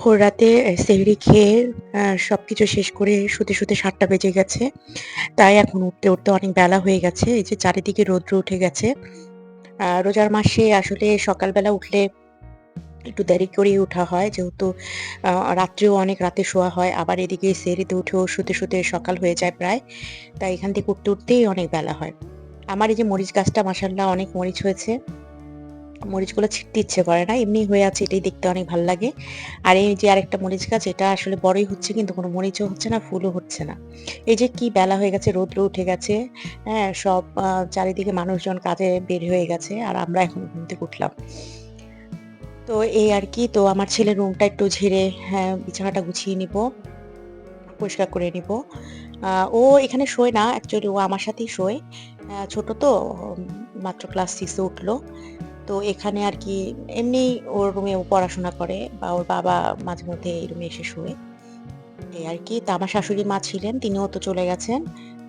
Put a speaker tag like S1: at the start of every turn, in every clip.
S1: ভোর রাতে সেহরি খেয়ে সব কিছু শেষ করে শুতে, শুতে সাতটা বেজে গেছে। তাই এখন উঠতে, উঠতে অনেক বেলা হয়ে গেছে। এই যে চারিদিকে রৌদ্র উঠে গেছে। রোজার মাসে আসলে সকালবেলা উঠলে একটু দেরি করেই উঠা হয়। যেহেতু রাত্রেও অনেক রাতে শোয়া হয়। আবার এদিকে সেহরিতে উঠেও শুতে, শুতে সকাল হয়ে যায় প্রায়। তাই এখান থেকে উঠতে, উঠতেই অনেক বেলা হয়। আমার এই যে মরিচ গাছটা মাশাআল্লাহ অনেক মরিচ হয়েছে। মরিচগুলো ছিটতে ইচ্ছে করে না। এমনি হয়ে আছে এটাই দেখতে অনেক ভালো লাগে। আর এই যে আরেকটা মরিচ গাছ এটা আসলে বড়ই হচ্ছে কিন্তু কোনো মরিচও হচ্ছে না, ফুলও হচ্ছে না। এই যে কি বেলা হয়ে গেছে, রৌদ্র উঠে গেছে। হ্যাঁ? সব চারিদিকে মানুষজন কাজে বের হয়ে গেছে। আর আমরা এখন ঘুম থেকে উঠলাম। তো এই আর কি তো আমার ছেলের রুমটা একটু ঝেড়ে হ্যাঁ, বিছানাটা গুছিয়ে নিব। পরিষ্কার করে নিব। ও এখানে শোয় না। অ্যাকচুয়ালি ও আমার সাথেই শোয়। ছোট তো মাত্র ক্লাস 6 এ উঠল। তো এখানে আর কি এমনি ওর রুমে পড়াশোনা করে বা ওর বাবা মাঝে মধ্যে এই রুমে এসে শোয়। এই আরকি। তা আমার শাশুড়ি মা ছিলেন, তিনিও তো চলে গেছেন।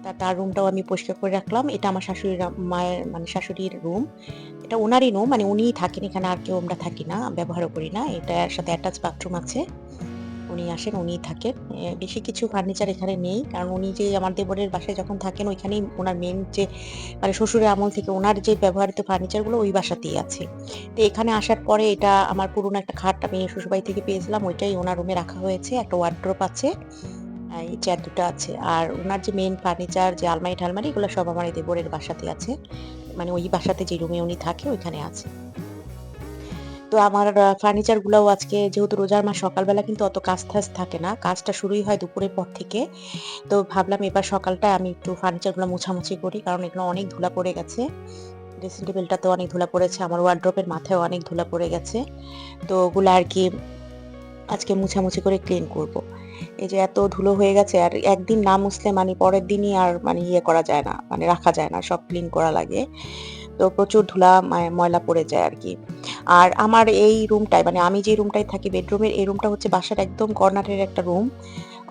S1: তা তার রুমটাও আমি পরিষ্কার করে রাখলাম। এটা আমার শাশুড়ির মায়ের মানে শাশুড়ির রুম। এটা ওনারই রুম মানে উনিই থাকেন এখানে আর কেউ আমরা থাকি না, ব্যবহারও করি না। এটার সাথে অ্যাটাচ বাথরুম আছে। উনি আসেন, উনিই থাকেন। বেশি কিছু ফার্নিচার এখানে নেই। কারণ উনি যে আমার দেবরের বাসায় যখন থাকেন ওইখানেই ওনার মেন যে মানে শ্বশুরের আমল থেকে ওনার যে ব্যবহৃত ফার্নিচারগুলো ওই বাসাতেই আছে। তো এখানে আসার পরে এটা আমার পুরনো একটা খাট আমি শ্বশুরবাড়ি থেকে পেয়েছিলাম। ওইটাই ওনার রুমে রাখা হয়েছে। একটা ওয়ারড্রোব আছে। এই চেয়ার দুটো আছে। আর ওনার যে মেন ফার্নিচার যে আলমারি-টালমারি এগুলো সব আমার এই দেবরের বাসাতেই আছে। মানে ওই বাসাতে যে রুমে উনি থাকে ওইখানে আছে। তো আমার আ ফার্নিচার গুলাও আজকে যেহেতু রোজার মাস, সকালবেলা কিন্তু অত কাজ-টাজ থাকে না। কাজটা শুরুই হয় দুপুরের পর থেকে। তো ভাবলাম এবার সকালটায় আমি একটু ফার্নিচারগুলো মোছামুছি করি। কারণ এগুলো অনেক ধুলা পড়ে গেছে। ড্রেসিং টেবিলটাতেও অনেক ধুলা পড়েছে। আমার ওয়ারড্রোবের মাথায়ও অনেক ধুলা পড়ে গেছে। তো ওগুলো আর কি আজকে মুছামুছি করে ক্লিন করব। এই যে এত ধুলো হয়ে গেছে, আর একদিন না মুছলে মানে পরের দিনই আর মানে ইয়ে করা যায় না। মানে রাখা যায় না। সব ক্লিন করা লাগে। তো প্রচুর ধুলা ময়লা পড়ে যায় আর কি আর আমার এই রুমটায় মানে আমি যে রুমটায় থাকি বেডরুমের এই রুমটা হচ্ছে বাসার একদম কর্নারের একটা রুম।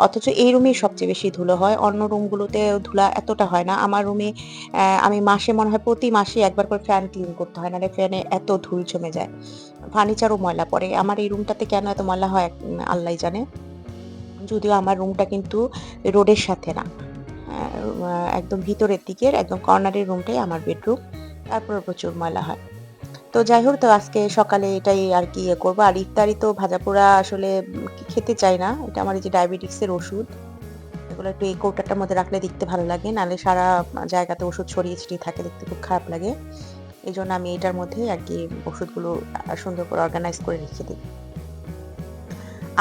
S1: অথচ এই রুমেই সবচেয়ে বেশি ধুলো হয়। অন্য রুমগুলোতে ধুলা এতটা হয় না। আমার রুমে আমি মাসে মনে হয় প্রতি মাসে একবার করে ফ্যান ক্লিন করতে হয়। নাহলে ফ্যানে এত ধুল জমে যায়। ফার্নিচারও ময়লা পড়ে। আমার এই রুমটাতে কেন এত ময়লা হয় উম আল্লাহই জানে। যদিও আমার রুমটা কিন্তু রোডের সাথে না। একদম ভিতরের দিকের, একদম কর্নারের রুমটাই আমার বেডরুম। তারপরেও প্রচুর ময়লা হয়। তো যাই হোক তো আজকে সকালে এটাই আরকি ইয়ে করব আর ইফতারি তো ভাজাপোড়া আসলে খেতে চাই না। এটা আমার এই যে ডায়াবেটিকসের ওষুধ। এগুলো একটু এই কৌটাটার মধ্যে রাখলে দেখতে ভালো লাগে। নাহলে সারা জায়গাতে ওষুধ ছড়িয়ে ছিটিয়ে থাকে, দেখতে খুব খারাপ লাগে। এই জন্য আমি এটার মধ্যেই আরকি ওষুধগুলো আ সুন্দর করে অর্গানাইজ করে রেখে দিই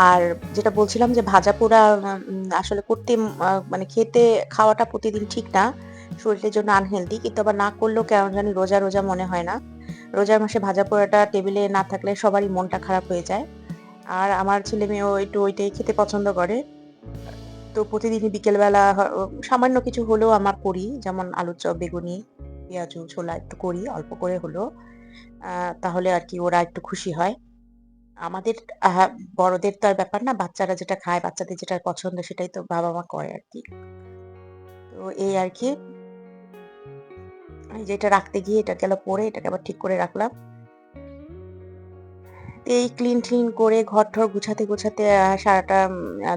S1: আর যেটা বলছিলাম যে ভাজা পোড়া আসলে করতে মানে খেতে, খাওয়াটা প্রতিদিন ঠিক না। শরীরের জন্য আনহেলথি। কিন্তু আবার না করলেও কেমন জানি রোজা, রোজা মনে হয় না। রোজার মাসে ভাজা পোড়াটা টেবিলে না থাকলে সবারই মনটা খারাপ হয়ে যায়। আর আমার ছেলে-মেয়েও একটু ওইটাই খেতে পছন্দ করে। তো প্রতিদিনই বিকেলবেলা সামান্য কিছু হলেও আমার করি। যেমন আলুর চপ, বেগুনি, পেঁয়াজু, ছোলা একটু করি অল্প করে হলেও। আ তাহলে আরকি ওরা একটু খুশি হয়। আমাদের বড়দের তো আর ব্যাপার না। বাচ্চারা যেটা খায়, বাচ্চাদের যেটা পছন্দ সেটাই তো বাবা-মা করে আর কি তো এই আরকি। এই যে এটা রাখতে গিয়ে এটা গেল পরে এটাকে আবার ঠিক করে রাখলাম। এই ক্লিন-ট্লিন করে ঘর ঠর গুছাতে, গুছাতে সারাটা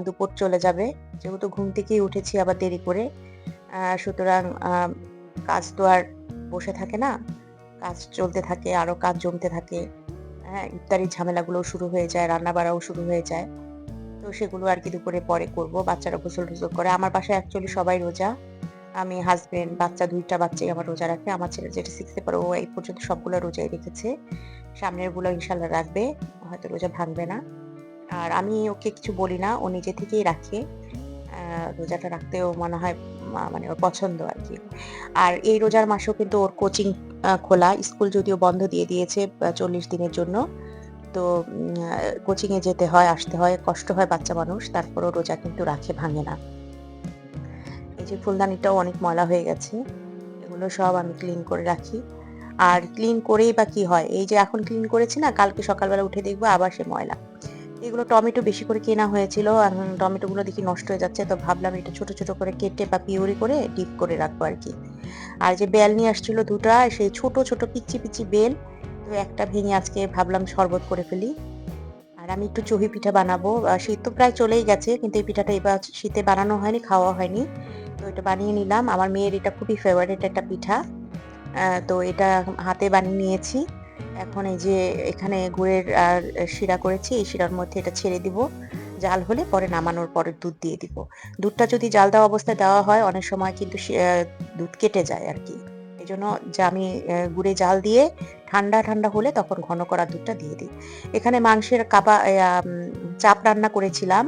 S1: দুপুর চলে যাবে। যেহেতু ঘুম থেকেই উঠেছি আবার দেরি করে। সুতরাং কাজ তো আর বসে থাকে না। কাজ চলতে থাকে, আরও কাজ জমতে থাকে। হ্যাঁ? ইফতারির ঝামেলাগুলোও শুরু হয়ে যায়, রান্না-বাড়াও শুরু হয়ে যায়। তো সেগুলো আর কি দুপুরে পরে করব। বাচ্চারা গোসল-টোসল করে। আমার বাসায় অ্যাকচুয়ালি সবাই রোজা। আমি, হাজবেন্ড বাচ্চা দুইটা বাচ্চাই আমার রোজা রাখে। আমার ছেলে যেটা 6 এ ও এই পর্যন্ত সবগুলো রোজাই রেখেছে। সামনেরগুলো ইনশাল্লাহ রাখবে। হয়তো রোজা ভাঙবে না। আর আমি ওকে কিছু বলি না। ও নিজে থেকেই রাখে। রোজাটা রাখতেও মনে হয় মানে ওর পছন্দ আর কি আর এই রোজার মাসেও কিন্তু ওর কোচিং খোলা। স্কুল যদিও বন্ধ দিয়ে দিয়েছে চল্লিশ দিনের জন্য। তো উম আ কোচিং এ যেতে হয়, আসতে হয়, কষ্ট হয় বাচ্চা মানুষ। তারপরও রোজা কিন্তু রাখে, ভাঙে না। যে ফুলদানিটাও অনেক ময়লা হয়ে গেছে। এগুলো সব আমি ক্লিন করে রাখি। আর ক্লিন করেই বা কি হয়? এই যে এখন ক্লিন করেছি না, কালকে সকালবেলা উঠে দেখব আবার সে ময়লা। এগুলো টমেটো বেশি করে কেনা হয়েছিল। এখন টমেটোগুলো দেখি নষ্ট হয়ে যাচ্ছে। তো ভাবলাম এটা ছোট, ছোট করে কেটে বা পিউরি করে ডিপ করে রাখব আর কি আর যে বেল নিয়ে আসছিল ২ টা সেই ছোট, ছোট পিচ্চি, পিচ্চি বেল। তো একটা ভেঙে আজকে ভাবলাম শরবত করে ফেলি। আর আমি একটু চুহি পিঠা বানাবো শীত তো প্রায় চলেই গেছে কিন্তু এই পিঠাটা এবার শীতে বানানো হয়নি খাওয়া হয়নি এটা বানিয়ে নিলাম। আমার মেয়ের এটা খুবই ফেভারিট একটা পিঠা। তো এটা হাতে বানিয়ে নিয়েছি। এখন এই যে এখানে গুড়ের আর শিরা করেছি, এই শিরার মধ্যে এটা ছেড়ে দিব। জাল হলে পরে নামানোর পরে দুধ দিয়ে দিব। দুধটা যদি জাল দেওয়া অবস্থায় দেওয়া হয়, অনেক সময় কিন্তু দুধ কেটে যায় আর কি। এই জন্য যে আমি গুড়ে জাল দিয়ে ঠান্ডা ঠান্ডা হলে তখন ঘন করা দুধটা দিয়ে দিই। এখানে মাংসের কাবা চাপ রান্না করেছিলাম।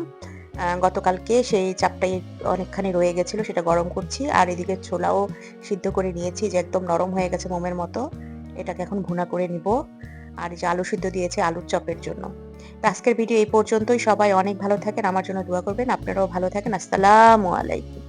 S1: গতকালকে সেই চাপটাই অনেকখানি রয়ে গেছিল, সেটা গরম করছি। আর এদিকে ছোলাও সিদ্ধ করে নিয়েছি যে একদম নরম হয়ে গেছে মোমের মতো। এটাকে এখন ভুনা করে নিব। আর এই যে আলু সিদ্ধ দিয়েছে আলুর চপের জন্য। তো আজকের ভিডিও এই পর্যন্তই। সবাই অনেক ভালো থাকেন, আমার জন্য দোয়া করবেন। আপনারাও ভালো থাকেন। আসসালামু আলাইকুম।